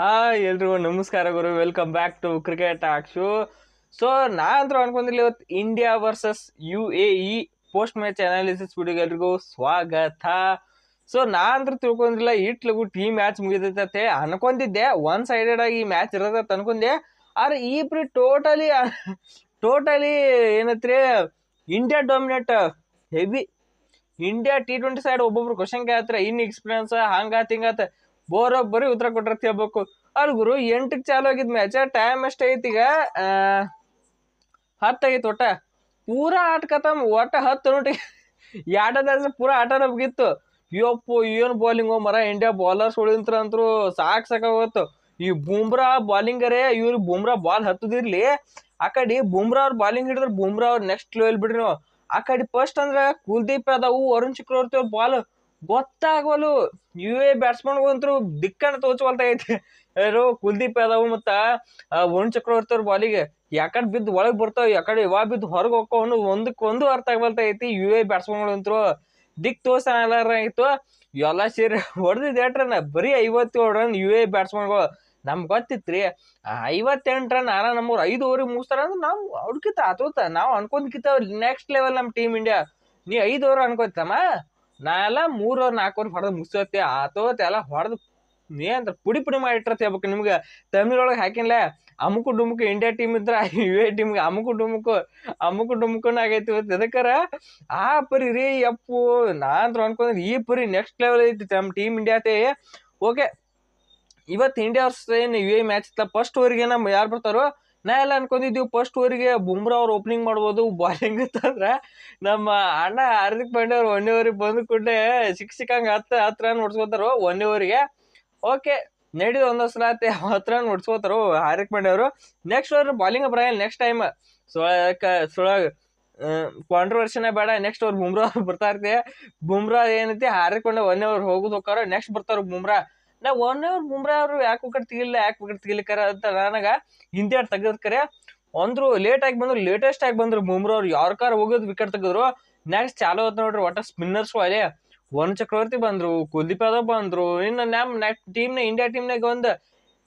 Hi ಎಲ್ರಿಗೂ ನಮಸ್ಕಾರ ಗುರು. ವೆಲ್ಕಮ್ ಬ್ಯಾಕ್ ಟು ಕ್ರಿಕೆಟ್ ಆಕ್ಷು ಸೊ ನಾ ಅಂತೂ ಅನ್ಕೊಂಡಿಲ್ಲ ಇವತ್ತು India versus U A E post match analysis ವಿಡಿಯೋಗೆ ಎಲ್ರಿಗೂ ಸ್ವಾಗತ. ಸೊ ನಾ ಅಂತೂ ತಿಳ್ಕೊಂಡಿಲ್ಲ ಇಟ್ಲಗು ಟೀಮ್ ಮ್ಯಾಚ್ ಮುಗಿದೈತೆ ಅನ್ಕೊಂಡಿದ್ದೆ. ಒನ್ ಸೈಡೆಡ್ ಆಗಿ ಈ ಮ್ಯಾಚ್ ಇರತ್ತೆ ಅನ್ಕೊಂಡೆ. ಆದ್ರೆ ಈ ಪ್ರಿ totally totally ಏನತ್ರಿ India dominate heavy India T twenty side ಒಬ್ಬೊಬ್ರು ಕ್ವಶನ್ ಕೇಳತ್ರ, ಇನ್ ಎಕ್ಸ್ಪೀರಿಯನ್ಸ್ ಹಂಗಾತ್ ಹಿಂಗಾತ. ಬೋರೊಬ್ಬರಿ ಉತ್ತರ ಕೊಟ್ರ ಹೇಳ್ಬೇಕು ಅಲ್ಲಿ ಗುರು, ಎಂಟಕ್ಕೆ ಚಾಲು ಆಗಿದ್ ಮ್ಯಾಚ ಟೈಮ್ ಎಷ್ಟ್ ಈಗ? ಹತ್ತಾಗಿತ್ತು ಒಟ್ಟ. ಪೂರ ಆಟ ಖತಮ್ ಒಟ್ಟ ಹತ್ತು ನೋಡಿ ಎರಡದ ಪೂರ ಆಟನ ಮುಗೀತು. ಯಪ್ಪು, ಏನು ಬೌಲಿಂಗ್ ಮರ ಇಂಡಿಯಾ ಬೌಲರ್ಸ್ ಉಳಿಂತ್ರ ಅಂತೂ ಸಾಕು ಸಾಕಾಗೋತ್ತು ಈ ಬುಮ್ರಾ ಬಾಲಿಂಗರೇ ಇವ್ರು ಬುಮ್ರಾ ಬಾಲ್ ಹತ್ತದಿರ್ಲಿ. ಆ ಕಡೆ ಬುಮ್ರಾ ಅವ್ರ ಬಾಲಿಂಗ್ ಹಿಡಿದ್ರೆ ಬುಮ್ರಾ ಅವ್ರು ನೆಕ್ಸ್ಟ್ ಲೆವೆಲ್ ಬಿಡ್ರಿ ನಾವು. ಆ ಕಡೆ ಫಸ್ಟ್ ಅಂದ್ರೆ ಕುಲ್ದೀಪ್ ಅದಾವು ಅರುಣ್ ಚಕ್ರವರ್ತಿ ಅವ್ರ ಬಾಲ್ ಗೊತ್ತಾಗವಲ್ಲು ಯು ಎ ಬ್ಯಾಟ್ಸ್ಮನ್ ಅಂತೂ ದಿಕ್ಕನ್ನ ಐತಿ. ಯಾರು ಕುಲ್ದೀಪ್ ಯಾದವ್ ಮತ್ತು ವರುಣ್ ಚಕ್ರವರ್ತಿ ಅವ್ರ ಬಾಲಿಗೆ ಯಾಕಡೆ ಬಿದ್ದು ಒಳಗೆ ಬರ್ತಾವ, ಯಾಕಡೆ ಯಾವ ಬಿದ್ದು ಹೊರಗೆ ಅನ್ನೋದು ಒಂದಕ್ಕೆ ಒಂದು ಅರ್ಥ ಆಗವಲ್ತಾ ಐತಿ. ಯು ಎ ಬ್ಯಾಟ್ಸ್ಮನ್ಗಳಂತೂ ದಿಕ್ ತೋರ್ಸಾರ ಆಯ್ತು ಎಲ್ಲ ಸೇರಿ ಹೊಡೆದಿದ್ದು ಏಟ್ ರನ್? ಬರೀ ಐವತ್ತೇಳು ರನ್ ಯು ಎ ಬ್ಯಾಟ್ಸ್ಮನ್ಗಳು ನಮ್ಗೆ ಗೊತ್ತಿತ್ರಿ ಐವತ್ತೆಂಟು ರನ್ ಆರ ನಮ್ಮವ್ರು ಐದು ಓವರ್ ಮುಗಿಸ್ತಾರ ಅಂದ್ರೆ ನಾವು ಅವ್ರಕಿತ ಆತೋತ ನಾವು ಅನ್ಕೊಂಡ್ಕಿತ ನೆಕ್ಸ್ಟ್ ಲೆವೆಲ್ ನಮ್ಮ ಟೀಮ್ ಇಂಡಿಯಾ ನೀ ಐದು ಓವರ್ ಅನ್ಕೋತಮ್ಮ ನಾ ಎಲ್ಲ ಮೂರು ಓವರ್ ನಾಲ್ಕು ಓವರ್ ಹೊಡೆದು ಮುಗಿಸತ್ತೆ ಆತೋತ್ ಎಲ್ಲ ಹೊಡೆದು ಅಂದ್ರೆ ಪುಡಿ ಪುಡಿ ಮಾಡಿಟ್ಟಿರ್ತಿ ಹೇಳ್ಬೇಕು ನಿಮ್ಗೆ. ತಮಿಳೊಳಗೆ ಹಾಕಿನ್ಲೆ, ಅಮುಕು ಡುಮುಕು ಇಂಡಿಯಾ ಟೀಮ್ ಇದ್ರ ಯು ಎ ಟೀಮ್ಗೆ ಅಮುಕು ಡುಮುಕು, ಅಮುಕು ಡುಮುಕುನ ಆಗೈತಿ ಇವತ್ತು ಎದಕ್ಕಾರ? ಆ ಪರಿ ರೀ ಯಪ್ಪು ನಾನು ಅಂದ್ರೆ ಅನ್ಕೊಂಡ್ರೆ ಈ ಪರಿ ನೆಕ್ಸ್ಟ್ ಲೆವೆಲ್ ಐತಿ ನಮ್ಮ ಟೀಮ್ ಇಂಡಿಯಾತೆ ಓಕೆ ಇವತ್ತು ಇಂಡಿಯಾ ವರ್ಸ್ ಏನು ಯು ಎ ಮ್ಯಾಚ್ ಇತ್ತ ಫಸ್ಟ್ ಓವರಿಗೆ ನಮ್ಮ ಯಾರು ಬರ್ತಾರೋ? ನಾ ಎಲ್ಲ ಅನ್ಕೊಂಡಿದ್ದೀವಿ ಫಸ್ಟ್ ಓವರಿಗೆ ಬುಮ್ರಾ ಅವ್ರು ಓಪನಿಂಗ್ ಮಾಡ್ಬೋದು ಬಾಲಿಂಗ್ ಅಂತಂದ್ರೆ ನಮ್ಮ ಅಣ್ಣ ಹಾರ್ದಿಕ್ ಪಾಂಡ್ಯ ಅವ್ರು ಒಂದೇ ಓವರಿಗೆ ಬಂದು ಕೂಡಲೇ ಸಿಕ್ ಸಿಕ್ಕಂಗೆ ಹತ್ತು ಹತ್ತು ರನ್ ಹೊಡ್ಸ್ಕೊತಾರೋ ಒಂದೇ ಓವರಿಗೆ ಓಕೆ ನಡೀದು ಒಂದೊಂದು ಸಲ ಹತ್ತಿ ಹತ್ತು ರನ್ ಹೊಡ್ಸ್ಕೊತಾರೋ ಹಾರ್ದಿಕ್ ಪಾಂಡ್ಯ ಅವರು. ನೆಕ್ಸ್ಟ್ ಓವರ್ ಬಾಲಿಂಗ್ ಬರಲ್ಲ ನೆಕ್ಸ್ಟ್ ಟೈಮ್ ಸೊಳಕ ಸೊಳಗ ಕಾಂಟ್ರವರ್ಷನೇ ಬೇಡ ನೆಕ್ಸ್ಟ್ ಅವ್ರು ಬುಮ್ರಾ ಅವ್ರು ಬರ್ತಾ ಇರ್ತೀವಿ. ಬುಮ್ರಾ ಏನೈತಿ, ಹಾರ್ದಿಕ್ ಪಾಂಡ್ಯ ಒಂದೇ ಓವರ್ ಹೋಗೋದು ಹೋಗ್ತಾರೋ ನೆಕ್ಸ್ಟ್ ಬರ್ತಾರೆ ಬುಮ್ರಾ. ನಾ ಒನ್ ಅವರ್ ಬುಮ್ರಾ ಅವರು ಯಾಕೆ ವಿಕೆಟ್ ತೆಗಿಲ್ಲ ಯಾಕೆ ವಿಕೆಟ್ ತೆಗಿಲಿಕ್ಕಾರ ಅಂತ ನನಗೆ ಹಿಂದೆ ಆಡ್ ತೆಗೆದ್ ಕರೆ ಅಂದ್ರು ಲೇಟ್ ಆಗಿ ಬಂದ್ರು ಲೇಟೆಸ್ಟ್ ಆಗಿ ಬಂದ್ರು ಬುಮ್ರಾ ಅವ್ರು ಯಾರ್ಕಾರ ಹೋಗೋದು ವಿಕೆಟ್ ತೆಗೆದ್ರು ನೆಕ್ಸ್ಟ್ ಚಾಲೋ ಆಯ್ತು ನೋಡ್ರಿ ಒಟ್ಟ ಸ್ಪಿನ್ನರ್ಸ್ ಅಲ್ಲೇ ವರುಣ್ ಚಕ್ರವರ್ತಿ ಬಂದ್ರು, ಕುಲ್ದೀಪ್ ಯಾದವ್ ಬಂದ್ರು, ಇನ್ನು ನಮ್ಮ ಟೀಮ್ನ ಇಂಡಿಯಾ ಟೀಮ್ನಾಗ ಒಂದು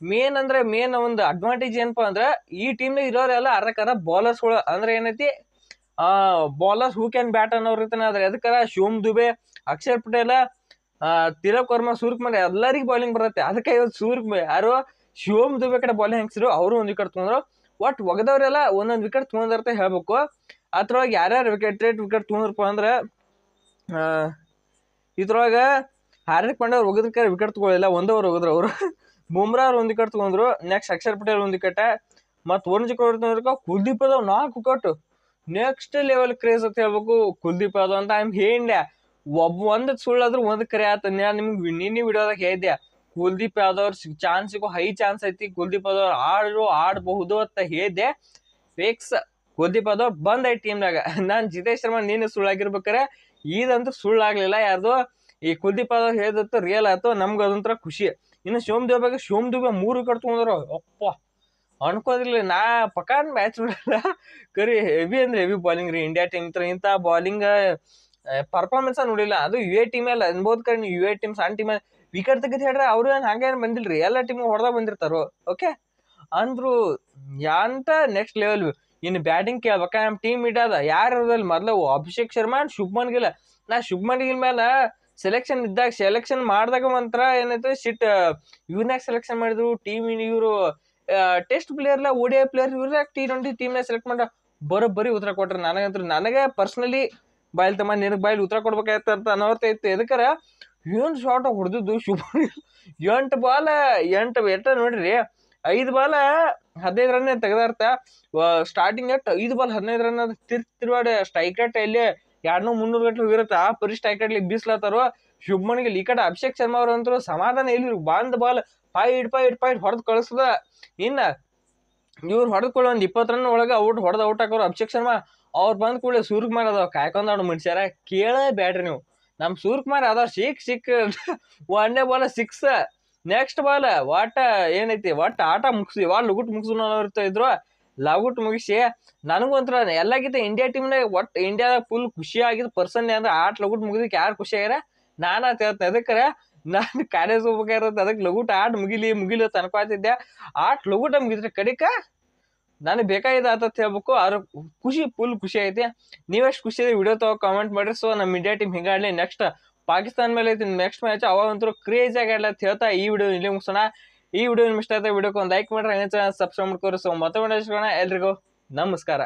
ಮೇನ್ ಅಂದ್ರೆ ಮೇನ್ ಒಂದು ಅಡ್ವಾಂಟೇಜ್ ಏನಪ್ಪಾ ಅಂದ್ರೆ ಈ ಟೀಮ್ನಾಗ ಇರೋರೆಲ್ಲ ಅರ್ಧಕ್ಕರ ಬೌಲರ್ಸ್ಗಳು ಅಂದ್ರೆ ಏನೈತಿ? ಬೌಲರ್ಸ್ ಹೂ ಕ್ಯಾನ್ ಬ್ಯಾಟ್ ಅನ್ನೋರ್ ಇರ್ತಾನೆ ಅದ್ರ ಎದಕ್ಕರ ಶಿವಮ್ ದುಬೆ, ಅಕ್ಷರ್ ಪಟೇಲ ತಿಲಕ್ ವರ್ಮಾ ಸೂರ್ಯಕುಮಾರ್ ಎಲ್ಲರಿಗೂ ಬೌಲಿಂಗ್ ಬರುತ್ತೆ. ಅದಕ್ಕೆ ಇವತ್ತು ಸೂರ್ಯ ಯಾರು ಶಿವಮ್ ದುಬೆ ಕಡೆ ಬೌಲಿಂಗ್ ಹಾಕ್ಸಿರು ಅವರು ಒಂದು ವಿಕೆಟ್ ತೊಗೊಂಡ್ರು. ಒಟ್ ಒಗದವ್ರೆಲ್ಲ ಒಂದೊಂದು ವಿಕೆಟ್ ತೊಗೊಂಡಿರ್ತ ಹೇಳ್ಬೇಕು. ಅದ್ರೊಳಗೆ ಯಾರ್ಯಾರು ವಿಕೆಟ್ ರೇಟ್ ವಿಕೆಟ್ ತೊಗೊಂಡ್ರಪ್ಪ ಅಂದ್ರೆ ಇದ್ರೊಳಗೆ ಹಾರ್ದಿಕ್ ಪಾಂಡ್ಯ ಅವ್ರು ಒಗದಕ್ಕೆ ವಿಕೆಟ್ ತಗೊಳ್ಳಿಲ್ಲ ಒಂದೇ ಓವರ್ ಹೋಗಿದ್ರು ಅವರು. ಬುಮ್ರಾ ಅವ್ರು ಒಂದು ವಿಕೆಟ್ ತಗೊಂಡ್ರು ನೆಕ್ಸ್ಟ್ ಅಕ್ಷರ್ ಪಟೇಲ್ ಒಂದು ವಿಕೆಟ್ ಮತ್ತು ವರುಣ್ ಅವ್ರಿಗೆ ಕುಲ್ದೀಪ್ ಯಾದವ್ ನಾಲ್ಕು ವಿಕೆಟ್ ನೆಕ್ಸ್ಟ್ ಲೆವೆಲ್ ಕ್ರೇಜ್ ಅಂತ ಹೇಳ್ಬೇಕು, ಕುಲ್ದೀಪ್ ಯಾದವ್ ಅಂತ ಐಮ್ ಹೇಂಡ್ಯ ಒಬ್ಬ ಒಂದು ಸುಳ್ಳಾದ್ರೂ ಒಂದ್ ಕರೆ ಆತ ನಾನು ನಿಮ್ಗೆ ನಿನ್ನೆ ವಿಡಿಯೋದಾಗ ಹೇಳಿದ್ದೆ ಕುಲ್ದೀಪ್ ಯಾದವ್ ಚಾನ್ಸ್ ಸಿಗೋ ಹೈ ಚಾನ್ಸ್ ಐತಿ. ಕುಲ್ದೀಪ್ ಯಾದವ್ ಆಡ್ರು ಆಡಬಹುದು ಅಂತ ಹೇಳಿದೆ ಫೇಕ್ಸ್. ಕುಲ್ದೀಪ್ ಯಾದವ್ ಬಂದ್ ಐತಿ ಟೀಮ್ನಾಗ. ನಾನು ಜಿತೇಶ್ ಶರ್ಮಾ, ನೀನು ಸುಳ್ಳಾಗಿರ್ಬೇಕಾರೆ ಇದಂತೂ ಸುಳ್ಳಾಗ್ಲಿಲ್ಲ ಯಾರ್ದು? ಈ ಕುಲ್ದೀಪ್ ಯಾದವ್ ಹೇಳಿದತ್ತು ರಿಯಲ್ ಆಯ್ತು. ನಮ್ಗೆ ಅದೊಂಥರ ಖುಷಿ. ಇನ್ನು ಶಿವಮ್ ಬಗ್ಗೆ ಶಿವಮ್ ದುಬೆ ಮೂರು ಕಡೆ ತೊಗೊಂಡ್ರು ಅಪ್ಪ ಅನ್ಕೋದಿಲ್ಲ. ನಾ ಪಕಾನ್ ಮ್ಯಾಚ್ ಬಿಡಲ್ಲ ಕರಿ ಹೆವಿ ಅಂದ್ರೆ ಹೆವಿ ಬಾಲಿಂಗ್ ರೀ. ಇಂಡಿಯಾ ಟೀಮ್ ಇಂಥ ಬಾಲಿಂಗ್ ಪರ್ಫಾರ್ಮೆನ್ಸ್ ನೋಡಿಲ್ಲ ಅದು ಯು ಎ ಟೀಮ್ ಅಲ್ಲ. ಅನ್ಬೋದ್ ಕಡೆ ಯು ಎ ಟೀಮ್ ಸಣ್ಣ ಟೀಮ್ ವಿಕೆಟ್ ತೆಗೆದು ಹೇಳ್ರೆ ಅವರು ಏನು ಹಂಗೇನು ಬಂದಿಲ್ರಿ? ಎಲ್ಲ ಟೀಮ್ ಹೊಡೆದ ಬಂದಿರ್ತಾರೋ? ಓಕೆ ಅಂದ್ರು ಯಾಂತ ನೆಕ್ಸ್ಟ್ ಲೆವೆಲ್ ಇನ್ನು ಬ್ಯಾಟಿಂಗ್ ಕೇಳ್ಬೇಕ? ನಮ್ಮ ಟೀಮ್ ಇಡದ. ಯಾರು ಇರೋದಲ್ಲಿ ಮೊದಲು ಅಭಿಷೇಕ್ ಶರ್ಮಾ ಅಂಡ್ ಶುಭ್ಮನ್ ಗಿಲ್. ನಾ ಶುಭ್ಮನ್ ಗಿಲ್ ಮೇಲೆ ಸೆಲೆಕ್ಷನ್ ಇದ್ದಾಗ ಸೆಲೆಕ್ಷನ್ ಮಾಡಿದಾಗ ಮಾತ್ರ ಏನಾಯ್ತು? ಶಿಟ್ ಇವ್ರನ್ಯಾಗ ಸೆಲೆಕ್ಷನ್ ಮಾಡಿದ್ರು. ಟೀಮ್ ಇವರು ಟೆಸ್ಟ್ ಪ್ಲೇಯರ್ಲ ಓಡಿಐ ಪ್ಲೇಯರ್ ಇವ್ರ ಟಿ ಟ್ವೆಂಟಿ ಟೀಮ್ನಾಗ ಸೆಲೆಕ್ಟ್ ಮಾಡ. ಬರೋಬ್ಬರಿ ಉತ್ತರ ಕೊಟ್ರು. ನನಗಂತೂ, ನನಗೆ ಪರ್ಸ್ನಲಿ ಬಾಯ್ಲ್ ತಮ್ಮ ನಿನಗೆ ಬಾಯಲ್ ಉತ್ತರ ಕೊಡ್ಬೇಕಾಯ್ತು ಅಂತ ಅನವರ್ತ ಇತ್ತು. ಎದಕ್ಕಾರ? ಏನು ಶಾರ್ಟ್ ಹೊಡೆದಿದ್ದು ಶುಭ ಎಂಟು ಬಾಲ, ಎಂಟು ಎಟ್ಟ ನೋಡ್ರಿ? ಐದು ಬಾಲ, ಹದಿನೈದು ರನ್ ತೆಗೆದಾರ್ತ ಸ್ಟಾರ್ಟಿಂಗ್ ಎಟ್ ಐದು ಬಾಲ್, ಹದಿನೈದು ರನ್ ತಿರ್ ತಿರುವಾಡ ಸ್ಟ್ರೈಕ್ ರೇಟ್ ಇಲ್ಲಿ ಎರಡ್ನೂ ಮುನ್ನೂರು ಗಂಟೆ ಹೋಗಿರುತ್ತೆ? ಆ ಪರಿ ಸ್ಟ್ರೈಕ್ ರೇಟ್ಲಿ ಬೀಸ್ಲತ್ತಾರೋ ಶುಭ್ಮನ್ಗೆ ಈ ಕಡೆ ಅಭಿಷೇಕ್ ಶರ್ಮಾ ಅವ್ರಂತೂ ಸಮಾಧಾನ ಇಲ್ಲಿ ಬಾಂದ್ ಬಾಲ್ ಫೈಟ್ ಫೈಟ್ ಫೈಟ್ ಹೊಡೆದು ಕಳಿಸದ. ಇನ್ನ ಇವ್ರು ಹೊಡೆದ್ಕೊಳ್ಳೋ ಒಂದು ಇಪ್ಪತ್ತು ರನ್ ಒಳಗೆ ಔಟ್ ಹೊಡೆದು ಔಟ್ ಹಾಕೋರು ಅಭಿಷೇಕ್ ಶರ್ಮಾ. ಅವ್ರು ಬಂದ ಕೂಡಲೇ ಸೂರ್ಯಕುಮಾರ್ ಅದಾವ. ಕಾಯ್ಕೊಂಡಾಡು ಮನುಷ್ಯರ ಕೇಳೇ ಬ್ಯಾಡ್ರಿ ನೀವು. ನಮ್ಮ ಸೂರ್ಯಕುಮಾರ್ ಅದಾವ. ಸಿಕ್ ಸಿಕ್. ಒಂದೇ ಬಾಲ ಸಿಕ್ಸ್ ನೆಕ್ಸ್ಟ್ ಬಾಲ್ ಒಟ್ಟ ಏನೈತಿ? ಒಟ್ಟ ಆಟ ಮುಗಿಸಿ ವಾ ಲುಗುಟ್ ಮುಗಿಸು ಇರ್ತಾ ಇದ್ರು. ಲಗುಟ್ ಮುಗಿಸಿ, ನನಗೂ ಒಂಥರ ಎಲ್ಲಕ್ಕಿಂತ ಇಂಡಿಯಾ ಟೀಮ್ನಾಗ ಒಟ್ಟು ಇಂಡಿಯಾದಾಗ ಫುಲ್ ಖುಷಿ ಆಗಿದ್ದು ಪರ್ಸನ್ ಅಂದ್ರೆ ಆಟ, ಲಗುಟ್ ಮುಗಿದಕ್ಕೆ ಯಾರು ಖುಷಿ ಆಗ್ಯಾರ? ನಾನು ಅಂತ ಹೇಳ್ತೇನೆ. ಅದಕ್ಕೆ ನಾನು ಕಾಲೇಜ್ ಹೋಗ್ಬೇಕಾಗಿರೋದು, ಅದಕ್ಕೆ ಲಗುಟ್ ಆಟ ಮುಗಿಲಿ ಮುಗಿಲಿ ಅಂತ ಅನ್ಕೊತಿದ್ದೆ ಆಟ, ಲಗುಟ ಮುಗಿದ್ರೆ ಕಡಿಕ ನನಗೆ ಬೇಕಾಗಿದೆ ಆತತ್ ಹೇಳ್ಬೇಕು. ಅವ್ರ ಖುಷಿ ಫುಲ್ ಖುಷಿ ಐತಿ. ನೀವೆಷ್ಟು ಖುಷಿ ಇದೆ ವಿಡಿಯೋ ತಗೋ ಕಾಮೆಂಟ್ ಮಾಡ್ರಿ. ಸೊ ನಮ್ಮ ಇಂಡಿಯಾ ಟೀಮ್ ಹಿಂಗಾಡ್ಲಿ ನೆಕ್ಸ್ಟ್ ಪಾಕಿಸ್ತಾನ ಮೇಲೆ ಐತಿ. ನೆಕ್ಸ್ಟ್ ಮ್ಯಾಚ್ ಅವಾಗ ಅಂತೂ ಕ್ರೇಜ್ ಆಗಿ ಆಡ್ಲಿ ಹೇಳ್ತಾ ಈ ವಿಡಿಯೋ ಇಲ್ಲಿ ಮುಗಿಸೋಣ. ಈ ವಿಡಿಯೋ ನಿಮ್ಗೆ ಇಷ್ಟ ಆಯ್ತಾ ವಿಡಿಯೋಕ್ಕೆ ಒಂದು ಲೈಕ್ ಮಾಡ್ರಿ. ಹಂಗೆ ಸಬ್ಸ್ಕ್ರೈಬ್ ಮಾಡ್ಕೋರಿ. ಸೊ ಮತ್ತೆ ಎಲ್ರಿಗೂ ನಮಸ್ಕಾರ.